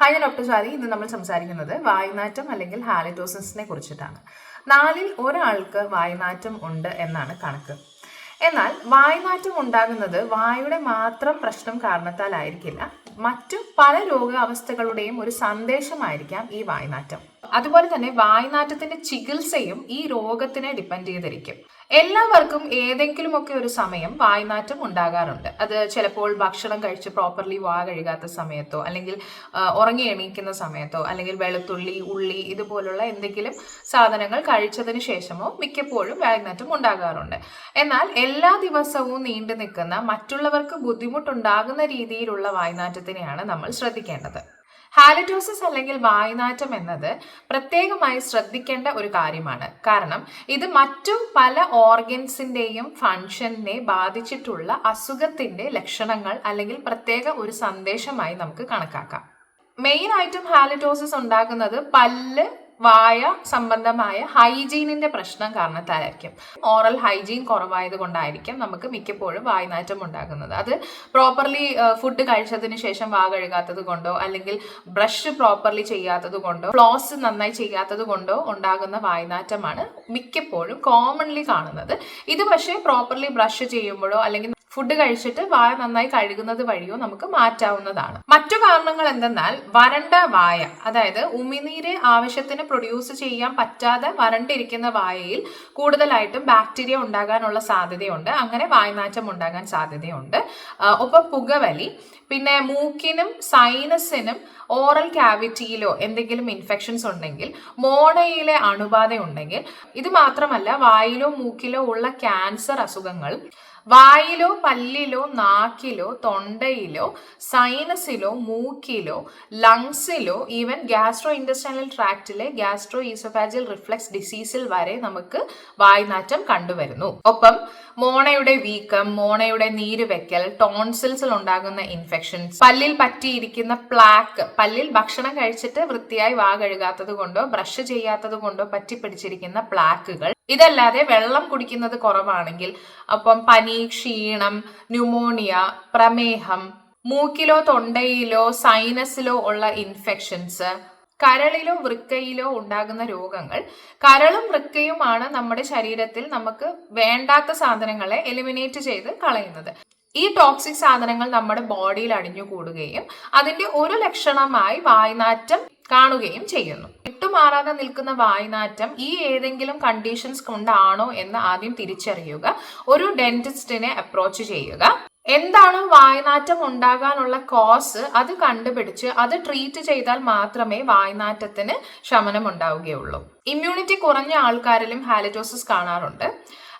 Hi ഞാൻ doctor ചാരി ഇന്ന് നമ്മൾ സംസാരിക്കുന്നത് വായുനാറ്റം അല്ലെങ്കിൽ ഹാലറ്റോസിസിനെ കുറിച്ചിട്ടാണ്. നാലിൽ ഒരാൾക്ക് വായുനാറ്റം ഉണ്ട് എന്നാണ് കണക്ക്. എന്നാൽ വായുനാറ്റം ഉണ്ടാകുന്നത് വായുടെ മാത്രം പ്രശ്നം കാരണത്താലായിരിക്കില്ല. മറ്റു പല രോഗാവസ്ഥകളുടെയും ഒരു സന്ദേശമായിരിക്കാം ഈ വായുനാറ്റം. അതുപോലെ തന്നെ വായ്നാറ്റത്തിന്റെ ചികിത്സയും ഈ രോഗത്തിനെ ഡിപ്പെൻഡ് ചെയ്തിരിക്കും. എല്ലാവർക്കും ഏതെങ്കിലുമൊക്കെ ഒരു സമയം വായ്നാറ്റം ഉണ്ടാകാറുണ്ട്. അത് ചിലപ്പോൾ ഭക്ഷണം കഴിച്ച് പ്രോപ്പർലി വാ കഴുകാത്ത സമയത്തോ അല്ലെങ്കിൽ ഉറങ്ങി എണീക്കുന്ന സമയത്തോ അല്ലെങ്കിൽ വെളുത്തുള്ളി ഉള്ളി ഇതുപോലുള്ള എന്തെങ്കിലും സാധനങ്ങൾ കഴിച്ചതിന് ശേഷമോ മിക്കപ്പോഴും വായ്നാറ്റം ഉണ്ടാകാറുണ്ട്. എന്നാൽ എല്ലാ ദിവസവും നീണ്ടു നിൽക്കുന്ന മറ്റുള്ളവർക്ക് ബുദ്ധിമുട്ടുണ്ടാകുന്ന രീതിയിലുള്ള വായ്നാറ്റത്തിനെയാണ് നമ്മൾ ശ്രദ്ധിക്കേണ്ടത്. ഹാലറ്റോസിസ് അല്ലെങ്കിൽ വായുനാറ്റം എന്നത് പ്രത്യേകമായി ശ്രദ്ധിക്കേണ്ട ഒരു കാര്യമാണ്. കാരണം ഇത് മറ്റു പല ഓർഗൻസിന്റെയും ഫങ്ഷനെ ബാധിച്ചിട്ടുള്ള അസുഖത്തിന്റെ ലക്ഷണങ്ങൾ അല്ലെങ്കിൽ പ്രത്യേക ഒരു സന്ദേശമായി നമുക്ക് കണക്കാക്കാം. മെയിൻ ആയിട്ടും ഹാലറ്റോസിസ് ഉണ്ടാകുന്നത് പല്ല് വായ സംബന്ധമായ ഹൈജീനിന്റെ പ്രശ്നം കാരണത്താലായിരിക്കും ഓറൽ ഹൈജീൻ കുറവായത് കൊണ്ടായിരിക്കും നമുക്ക് മിക്കപ്പോഴും വായനാറ്റം ഉണ്ടാകുന്നത്. അത് പ്രോപ്പർലി ഫുഡ് കഴിച്ചതിന് ശേഷം വാ കഴുകാത്തത് കൊണ്ടോ അല്ലെങ്കിൽ ബ്രഷ് പ്രോപ്പർലി ചെയ്യാത്തത് കൊണ്ടോ ഫ്ലോസ് നന്നായി ചെയ്യാത്തത് കൊണ്ടോ ഉണ്ടാകുന്ന വായനാറ്റമാണ് മിക്കപ്പോഴും കോമൺലി കാണുന്നത്. ഇത് പക്ഷേ പ്രോപ്പർലി ബ്രഷ് ചെയ്യുമ്പോഴോ അല്ലെങ്കിൽ ഫുഡ് കഴിച്ചിട്ട് വായ നന്നായി കഴുകുന്നത് വഴിയോ നമുക്ക് മാറ്റാവുന്നതാണ്. മറ്റു കാരണങ്ങൾ എന്തെന്നാൽ വരണ്ട വായ അതായത് ഉമിനീര് ആവശ്യത്തിന് പ്രൊഡ്യൂസ് ചെയ്യാൻ പറ്റാതെ വരണ്ടിരിക്കുന്ന വായയിൽ കൂടുതലായിട്ടും ബാക്ടീരിയ ഉണ്ടാകാനുള്ള സാധ്യതയുണ്ട്. അങ്ങനെ വായനാറ്റം ഉണ്ടാകാൻ സാധ്യതയുണ്ട്. ഒപ്പം പുകവലി പിന്നെ മൂക്കിനും സൈനസിനും ഓറൽ ക്യാവിറ്റിയിലോ എന്തെങ്കിലും ഇൻഫെക്ഷൻസ് ഉണ്ടെങ്കിൽ മോണയിലെ അണുബാധ ഉണ്ടെങ്കിൽ ഇത് മാത്രമല്ല വായിലോ മൂക്കിലോ ഉള്ള ക്യാൻസർ അസുഖങ്ങൾ വായിലോ പല്ലിലോ നാക്കിലോ തൊണ്ടയിലോ സൈനസിലോ മൂക്കിലോ ലങ്സിലോ ഈവൻ ഗ്യാസ്ട്രോ ഇൻഡസ്ട്രൈനൽ ട്രാക്റ്റിലെ ഗ്യാസ്ട്രോ ഈസോഫാജിൽ റിഫ്ലക്സ് ഡിസീസിൽ വരെ നമുക്ക് വായുനാറ്റം കണ്ടുവരുന്നു. ഒപ്പം മോണയുടെ വീക്കം മോണയുടെ നീര് വെക്കൽ ടോൺസിൽസിൽ ഉണ്ടാകുന്ന ഇൻഫെക്ഷൻസ് പല്ലിൽ പറ്റിയിരിക്കുന്ന പ്ലാക്ക് പല്ലിൽ ഭക്ഷണം കഴിച്ചിട്ട് വൃത്തിയായി വാ കഴുകാത്തത് കൊണ്ടോ ബ്രഷ് ചെയ്യാത്തത് കൊണ്ടോ പറ്റിപ്പിടിച്ചിരിക്കുന്ന പ്ലാക്കുകൾ ഇതല്ലാതെ വെള്ളം കുടിക്കുന്നത് കുറവാണെങ്കിൽ അപ്പം പനി ക്ഷീണം ന്യൂമോണിയ പ്രമേഹം മൂക്കിലോ തൊണ്ടയിലോ സൈനസിലോ ഉള്ള ഇൻഫെക്ഷൻസ് കരളിലോ വൃക്കയിലോ ഉണ്ടാകുന്ന രോഗങ്ങൾ. കരളും വൃക്കയുമാണ് നമ്മുടെ ശരീരത്തിൽ നമുക്ക് വേണ്ടാത്ത സാധനങ്ങളെ എലിമിനേറ്റ് ചെയ്ത് കളയുന്നത്. ഈ ടോക്സിക് സാധനങ്ങൾ നമ്മുടെ ബോഡിയിൽ അടിഞ്ഞു കൂടുകയും അതിന്റെ ഒരു ലക്ഷണമായി വായ്നാറ്റം കാണുകയും ചെയ്യുന്നു. വിട്ടുമാറാതെ നിൽക്കുന്ന വായനാറ്റം ഈ ഏതെങ്കിലും കണ്ടീഷൻസ് കൊണ്ടാണോ എന്ന് ആദ്യം തിരിച്ചറിയുക. ഒരു ഡെന്റിസ്റ്റിനെ അപ്രോച്ച് ചെയ്യുക. എന്താണോ വായനാറ്റം ഉണ്ടാകാനുള്ള കോസ് അത് കണ്ടുപിടിച്ച് അത് ട്രീറ്റ് ചെയ്താൽ മാത്രമേ വായനാറ്റത്തിന് ശമനം ഉണ്ടാവുകയുള്ളൂ. ഇമ്മ്യൂണിറ്റി കുറഞ്ഞ ആൾക്കാരിലും ഹാലിറ്റോസിസ് കാണാറുണ്ട്.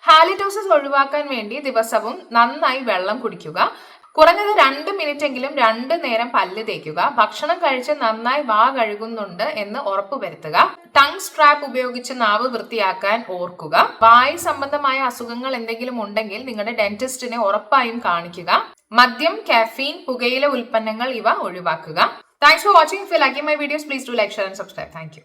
ഹാലിറ്റോസിസ് ഒഴിവാക്കാൻ വേണ്ടി ദിവസവും നന്നായി വെള്ളം കുടിക്കുക. കുറഞ്ഞത് രണ്ട് മിനിറ്റ് എങ്കിലും രണ്ട് നേരം പല്ല് തേക്കുക. ഭക്ഷണം കഴിച്ച് നന്നായി വാ കഴുകുന്നുണ്ട് എന്ന് ഉറപ്പുവരുത്തുക ടങ് സ്ട്രാപ്പ് ഉപയോഗിച്ച് നാവ് വൃത്തിയാക്കാൻ ഓർക്കുക. വായു സംബന്ധമായ അസുഖങ്ങൾ എന്തെങ്കിലും ഉണ്ടെങ്കിൽ നിങ്ങളുടെ ഡെന്റിസ്റ്റിനെ ഉറപ്പായും കാണിക്കുക. മദ്യം കാഫീൻ പുകയില ഉൽപ്പന്നങ്ങൾ ഇവ ഒഴിവാക്കുക. Thanks for watching fill like my videos please do like share and subscribe thank you